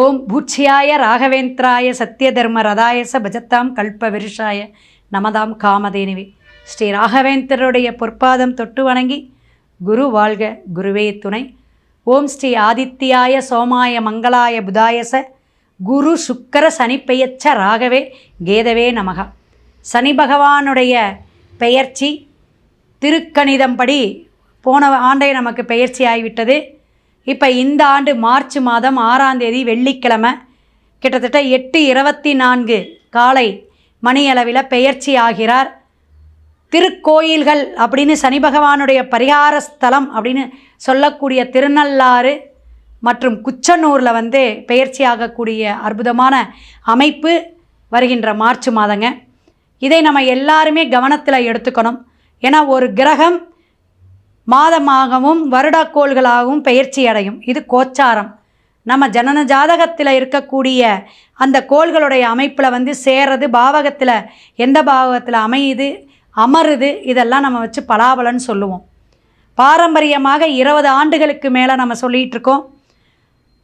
ஓம் பூச்சியாய ராகவேந்திராய சத்யதர்ம ரதாயச பஜத்தாம் கல்ப விருஷாய நமதாம் காமதேனிவி. ஸ்ரீ ராகவேந்திரருடைய பொற்பாதம் தொட்டு வணங்கி குரு வாழ்க குருவே துணை. ஓம் ஸ்ரீ ஆதித்யாய சோமாய மங்களாய புதாயச குரு சுக்கர சனிப்பெயச்ச ராகவே கேதவே நமகா. சனி பகவானுடைய பெயர்ச்சி திருக்கணிதம்படி போன ஆண்டே நமக்கு பெயர்ச்சி ஆகிவிட்டது இப்போ இந்த ஆண்டு மார்ச் மாதம் ஆறாம் தேதி வெள்ளிக்கிழமை கிட்டத்தட்ட எட்டு இருபத்தி நான்கு காலை மணியளவில் பெயர்ச்சி ஆகிறார். திருக்கோயில்கள் அப்படின்னு சனி பகவானுடைய பரிகார ஸ்தலம் அப்படின்னு சொல்லக்கூடிய திருநள்ளாறு மற்றும் குச்சனூரில் வந்து பெயர்ச்சி ஆகக்கூடிய அற்புதமான அமைப்பு வருகின்ற மார்ச் மாதங்க. இதை நம்ம எல்லாருமே கவனத்தில் எடுத்துக்கணும். ஏன்னா ஒரு கிரகம் மாதமாகவும் வருடக்கோள்களாகவும் பயிற்சி அடையும் இது கோச்சாரம். நம்ம ஜனன ஜாதகத்தில் இருக்கக்கூடிய அந்த கோள்களுடைய அமைப்பில் வந்து சேர்றது பாவகத்தில் எந்த பாவகத்தில் அமையுது அமருது இதெல்லாம் நம்ம வச்சு பலாபலன்னு சொல்லுவோம். பாரம்பரியமாக இருபது ஆண்டுகளுக்கு மேலே நம்ம சொல்லிகிட்டு இருக்கோம்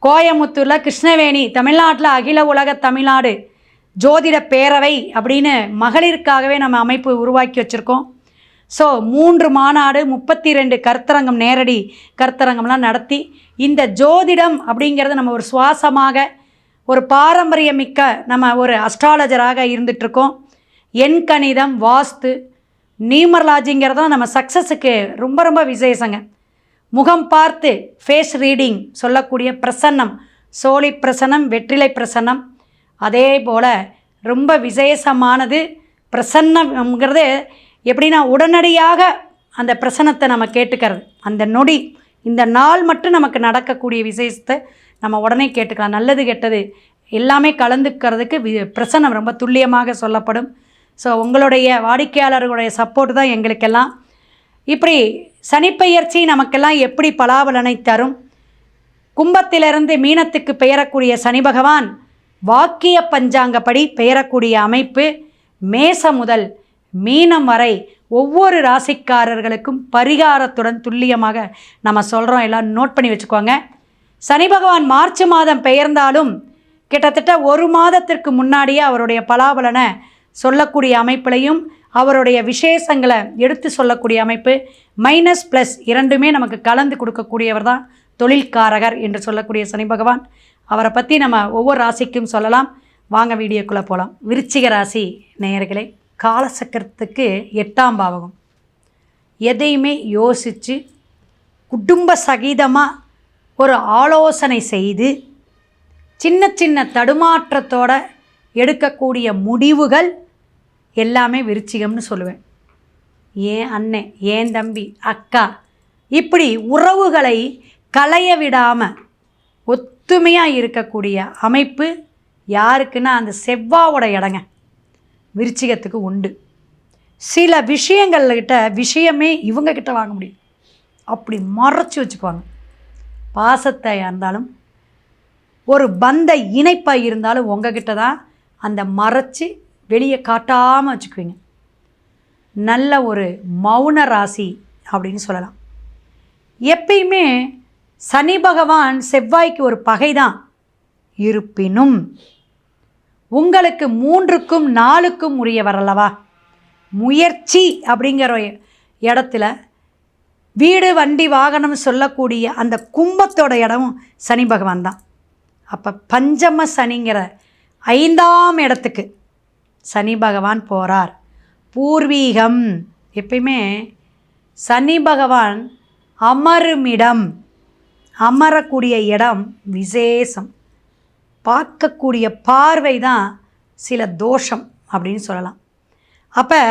கோயமுத்தூரில் கிருஷ்ணவேணி தமிழ்நாட்டில் அகில உலக தமிழ்நாடு ஜோதிட பேரவை அப்படின்னு மகளிருக்காகவே நம்ம அமைப்பு உருவாக்கி வச்சுருக்கோம். ஸோ மூன்று மாநாடு முப்பத்தி ரெண்டு கருத்தரங்கம் நேரடி கருத்தரங்கம்லாம் நடத்தி இந்த ஜோதிடம் அப்படிங்கிறது நம்ம ஒரு சுவாசமாக ஒரு பாரம்பரியமிக்க நம்ம ஒரு அஸ்ட்ராலஜராக இருந்துகிட்ருக்கோம். எண் கணிதம் வாஸ்து நியூமர்லாஜிங்கிறதும் நம்ம சக்ஸஸுக்கு ரொம்ப ரொம்ப விசேஷங்க. முகம் பார்த்து ஃபேஸ் ரீடிங் சொல்லக்கூடிய பிரசன்னம் சோழி பிரசன்னம் வெற்றிலை பிரசன்னம் அதே போல் ரொம்ப விசேஷமானது பிரசன்னம்ங்கிறது எப்படின்னா உடனடியாக அந்த பிரசனத்தை நம்ம கேட்டுக்கிறது. அந்த நொடி இந்த நாள் மட்டும் நமக்கு நடக்கக்கூடிய விசேஷத்தை நம்ம உடனே கேட்டுக்கலாம். நல்லது கெட்டது எல்லாமே கலந்துக்கிறதுக்கு வி பிரசனம் ரொம்ப துல்லியமாக சொல்லப்படும். ஸோ உங்களுடைய வாடிக்கையாளர்களுடைய சப்போர்ட் தான் எங்களுக்கெல்லாம். இப்படி சனிப்பெயர்ச்சி நமக்கெல்லாம் எப்படி பலாபலனை தரும்? கும்பத்திலிருந்து மீனத்துக்கு பெயரக்கூடிய சனி பகவான் வாக்கிய பஞ்சாங்கப்படி பெயரக்கூடிய அமைப்பு மேச முதல் மீனம் வரை ஒவ்வொரு ராசிக்காரர்களுக்கும் பரிகாரத்துடன் துல்லியமாக நம்ம சொல்கிறோம் எல்லாம் நோட் பண்ணி வச்சுக்கோங்க. சனி பகவான் மார்ச் மாதம் பெயர்ந்தாலும் கிட்டத்தட்ட ஒரு மாதத்திற்கு முன்னாடியே அவருடைய பலாபலனை சொல்லக்கூடிய அமைப்பிலையும் அவருடைய விசேஷங்களை எடுத்து சொல்லக்கூடிய அமைப்பு மைனஸ் ப்ளஸ் இரண்டுமே நமக்கு கலந்து கொடுக்கக்கூடியவர் தான் தொழில்காரகர் என்று சொல்லக்கூடிய சனி பகவான். அவரை பற்றி நம்ம ஒவ்வொரு ராசிக்கும் சொல்லலாம். வாங்க வீடியோக்குள்ளே போகலாம் விருச்சிக ராசி நேயர்களே. காலசக்கரத்துக்கு எட்டாம் பாவகம். எதையுமே யோசித்து குடும்ப சகிதமாக ஒரு ஆலோசனை செய்து சின்ன சின்ன தடுமாற்றத்தோட எடுக்கக்கூடிய முடிவுகள் எல்லாமே விருச்சிகம்னு சொல்லுவேன். ஏன் அண்ணன் ஏன் தம்பி அக்கா? இப்படி உறவுகளை களைய விடாமல் ஒத்துமையாக இருக்கக்கூடிய அமைப்பு யாருக்குன்னா அந்த செவ்வாவோட இடங்க. விருச்சிகத்துக்கு உண்டு. சில விஷயங்கள்கிட்ட விஷயமே இவங்கக்கிட்ட வாங்க முடியும். அப்படி மறைச்சி வச்சுக்குவாங்க பாசத்தை இருந்தாலும் ஒரு பந்த இணைப்பாக இருந்தாலும் உங்ககிட்ட தான் அந்த மறைச்சி வெளியே காட்டாமல் வச்சுக்குவீங்க. நல்ல ஒரு மௌன ராசி அப்படின்னு சொல்லலாம். எப்பயுமே சனி பகவான் செவ்வாய்க்கு ஒரு பகை தான் இருப்பினும் உங்களுக்கு மூன்றுக்கும் நாலுக்கும் உரியவர் அல்லவா? முயற்சி அப்படிங்கிற இடத்துல வீடு வண்டி வாகனம் சொல்லக்கூடிய அந்த கும்பத்தோட இடமும் சனி பகவான் தான். அப்போ பஞ்சம சனிங்கிற ஐந்தாம் இடத்துக்கு சனி பகவான் போகிறார் பூர்வீகம் எப்பயுமே சனி பகவான் அமருமிடம் அமரக்கூடிய இடம் விசேஷம். பார்க்கக்கூடிய பார்வை தான் சில தோஷம் அப்படின்னு சொல்லலாம். அப்போ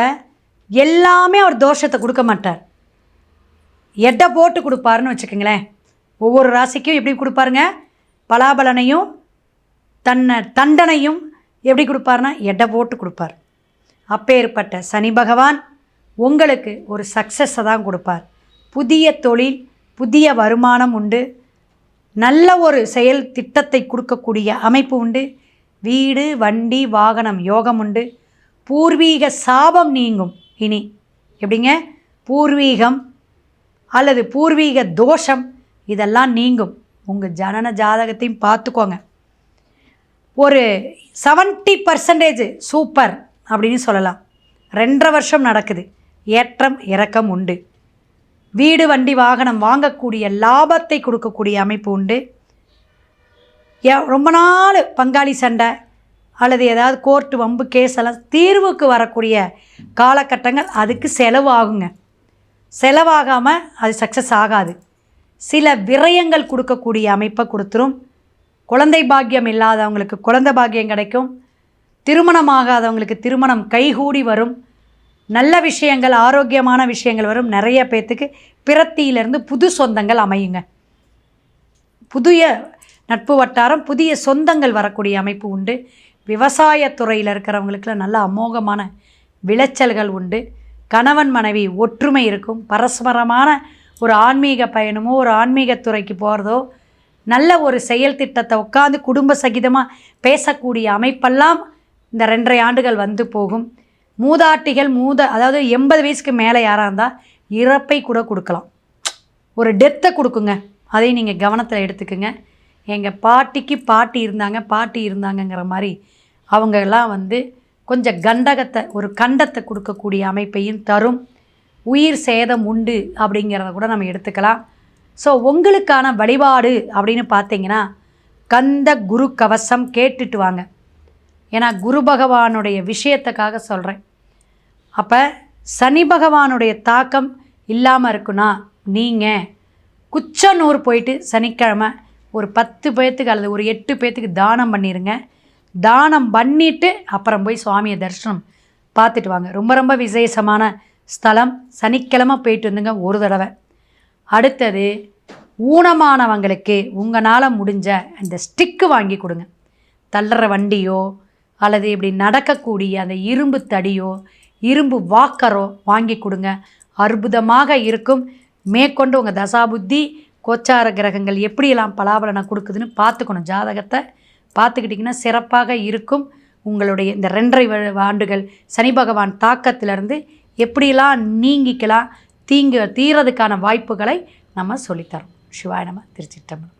எல்லாமே அவர் தோஷத்தை கொடுக்க மாட்டார். எடை போட்டு கொடுப்பாருன்னு வச்சுக்கோங்களேன். ஒவ்வொரு ராசிக்கும் எப்படி கொடுப்பாருங்க? பலாபலனையும் தன்னை தண்டனையும் எப்படி கொடுப்பாருன்னா எடை போட்டு கொடுப்பார். அப்பேற்பட்ட சனி பகவான் உங்களுக்கு ஒரு சக்ஸஸை தான் கொடுப்பார். புதிய தொழில் புதிய வருமானம் உண்டு. நல்ல ஒரு செயல் திட்டத்தை கொடுக்கக்கூடிய அமைப்பு உண்டு. வீடு வண்டி வாகனம் யோகம் உண்டு. பூர்வீக சாபம் நீங்கும். இனி எப்படிங்க? பூர்வீகம் அல்லது பூர்வீக தோஷம் இதெல்லாம் நீங்கும். உங்கள் ஜனன ஜாதகத்தையும் பார்த்துக்கோங்க. ஒரு செவன்ட்டி பர்சன்டேஜ் சூப்பர் அப்படின்னு சொல்லலாம். ரெண்டரை வருஷம் நடக்குது. ஏற்றம் இறக்கம் உண்டு. வீடு வண்டி வாகனம் வாங்கக்கூடிய லாபத்தை கொடுக்கக்கூடிய அமைப்பு உண்டு. ஏ- ரொம்ப நாள் பங்காளி சண்டை அல்லது ஏதாவது கோர்ட்டு வம்பு கேஸ் எல்லாம் தீர்வுக்கு வரக்கூடிய காலகட்டங்கள் அதுக்கு செலவாகுங்க. செலவாகாமல் அது சக்ஸஸ் ஆகாது. சில விரயங்கள் கொடுக்கக்கூடிய அமைப்பை கொடுத்துரும். குழந்தை பாக்கியம் இல்லாதவங்களுக்கு குழந்தை பாக்கியம் கிடைக்கும். திருமணமாகாதவங்களுக்கு திருமணம் கைகூடி வரும். நல்ல விஷயங்கள் ஆரோக்கியமான விஷயங்கள் வரும். நிறைய பேர்த்துக்கு பிறத்தியிலிருந்து புது சொந்தங்கள் அமையுங்க. புதிய நட்பு வட்டாரம் புதிய சொந்தங்கள் வரக்கூடிய அமைப்பு உண்டு. விவசாயத்துறையில் இருக்கிறவங்களுக்குலாம் நல்ல அமோகமான விளைச்சல்கள் உண்டு. கணவன் மனைவி ஒற்றுமை இருக்கும். பரஸ்பரமான ஒரு ஆன்மீக பயணமோ ஒரு ஆன்மீகத்துறைக்கு போகிறதோ நல்ல ஒரு செயல் திட்டத்தை உட்காந்து குடும்ப சகிதமாக பேசக்கூடிய அமைப்பெல்லாம் இந்த ரெண்டரை ஆண்டுகள் வந்து போகும். மூதாட்டிகள் மூத அதாவது எண்பது வயசுக்கு மேலே யாராக இருந்தால் இறப்பை கூட கொடுக்கலாம். ஒரு டெத்தை கொடுக்குங்க. அதையும் நீங்கள் கவனத்தில் எடுத்துக்குங்க. எங்கள் பாட்டிக்கு பாட்டி இருந்தாங்க பாட்டி இருந்தாங்கங்கிற மாதிரி அவங்கெல்லாம் வந்து கொஞ்சம் கண்டகத்தை ஒரு கண்டத்தை கொடுக்கக்கூடிய அமைப்பையும் தரும். உயிர் சேதம் உண்டு அப்படிங்கிறத கூட நம்ம எடுத்துக்கலாம். ஸோ உங்களுக்கான வழிபாடு அப்படின்னு பார்த்தீங்கன்னா கந்த குரு கவசம் கேட்டுட்டு வாங்க. ஏன்னா குரு பகவானுடைய விஷயத்துக்காக சொல்கிறேன் அப்போ சனி பகவானுடைய தாக்கம் இல்லாமல் இருக்குன்னா நீங்கள் குச்சனூர் போயிட்டு சனிக்கிழமை ஒரு பத்து பேர்த்துக்கு அல்லது ஒரு எட்டு பேர்த்துக்கு தானம் பண்ணிடுங்க தானம் பண்ணிவிட்டு அப்புறம் போய் சுவாமியை தரிசனம் பார்த்துட்டு வாங்க. ரொம்ப ரொம்ப விசேஷமான ஸ்தலம். சனிக்கிழமை போயிட்டு வந்துங்க ஒரு தடவை. அடுத்தது ஊனமானவங்களுக்கு உங்களால் முடிஞ்ச அந்த ஸ்டிக்கு வாங்கி கொடுங்க. தள்ளுற வண்டியோ அல்லது இப்படி நடக்கக்கூடிய அந்த இரும்பு தடியோ இரும்பு வாக்கரோ வாங்கி கொடுங்க. அற்புதமாக இருக்கும். மேற்கொண்டு உங்கள் தசாபுத்தி கோச்சார கிரகங்கள் எப்படியெல்லாம் பலாபலனை கொடுக்குதுன்னு பார்த்துக்கணும் ஜாதகத்தை. பார்த்துக்கிட்டிங்கன்னா சிறப்பாக இருக்கும். உங்களுடைய இந்த ரெண்டரை ஆண்டுகள் சனி பகவான் தாக்கத்திலிருந்து எப்படியெல்லாம் நீங்கிக்கலாம் தீங்கு தீரதுக்கான வாய்ப்புகளை நம்ம சொல்லித்தரோம். சிவாய நம்ம திருச்சிட்டம்பலம்